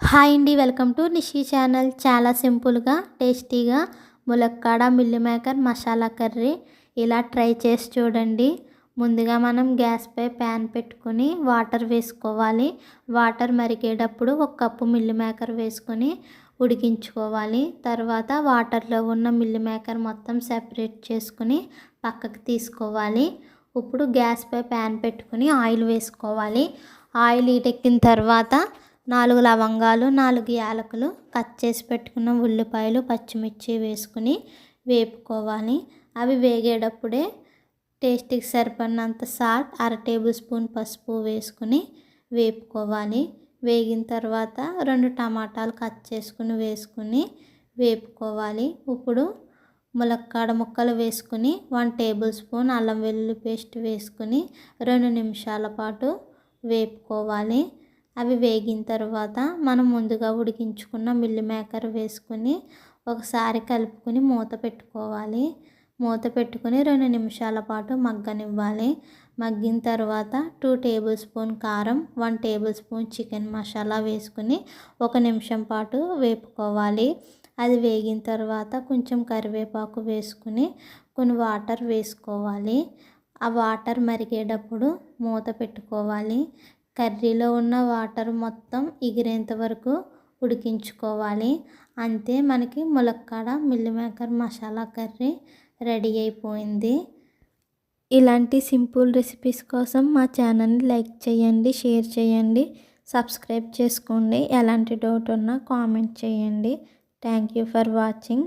Hi అండి welcome to Nishi channel. చాలా సింపుల్గా టేస్టీగా ములక్కాడ మిల్లి మేకర్ మసాలా కర్రీ ఇలా ట్రై చేసి చూడండి. ముందుగా మనం గ్యాస్పై ప్యాన్ పెట్టుకుని వాటర్ వేసుకోవాలి. వాటర్ మరిగేటప్పుడు ఒక కప్పు మిల్లి మేకర్ వేసుకొని ఉడికించుకోవాలి. తర్వాత వాటర్లో ఉన్న మిల్లి మేకర్ మొత్తం సెపరేట్ చేసుకుని పక్కకు తీసుకోవాలి. ఇప్పుడు గ్యాస్పై ప్యాన్ పెట్టుకుని ఆయిల్ వేసుకోవాలి. ఆయిల్ ఈటెక్కిన తర్వాత నాలుగు లవంగాలు నాలుగు యాలకులు కట్ చేసి పెట్టుకున్న ఉల్లిపాయలు పచ్చిమిర్చి వేసుకుని వేపుకోవాలి. అవి వేగేటప్పుడే టేస్ట్కి సరిపడినంత సాల్ట్ అర టేబుల్ స్పూన్ పసుపు వేసుకుని వేపుకోవాలి. వేగిన తర్వాత రెండు టమాటాలు కట్ చేసుకుని వేసుకుని వేపుకోవాలి. ఇప్పుడు ములక్కాడ ముక్కలు వేసుకుని వన్ టేబుల్ స్పూన్ అల్లం వెల్లుల్లి పేస్ట్ వేసుకుని రెండు నిమిషాల పాటు వేపుకోవాలి. అవి వేగిన తర్వాత మనం ముందుగా ఉడికించుకున్న మిల్లి మేకర్ వేసుకుని ఒకసారి కలుపుకొని మూత పెట్టుకోవాలి. మూత పెట్టుకుని రెండు నిమిషాల పాటు మగ్గనివ్వాలి. మగ్గిన తర్వాత టూ టేబుల్ స్పూన్ కారం one tablespoon chicken masala వేసుకుని ఒక నిమిషం పాటు వేపుకోవాలి. అది వేగిన తర్వాత కొంచెం కరివేపాకు వేసుకుని కొన్ని వాటర్ వేసుకోవాలి. ఆ వాటర్ మరిగేటప్పుడు మూత పెట్టుకోవాలి. కర్రీలో ఉన్న వాటర్ మొత్తం ఎగిరేంత వరకు ఉడికించుకోవాలి. అంతే మనకి ములక్కాడ meal maker masala curry ready అయిపోయింది. ఇలాంటి సింపుల్ రెసిపీస్ కోసం మా ఛానల్ని లైక్ చేయండి షేర్ చేయండి సబ్స్క్రైబ్ చేసుకోండి. ఎలాంటి డౌట్ ఉన్నా కామెంట్ చేయండి. Thank you for watching.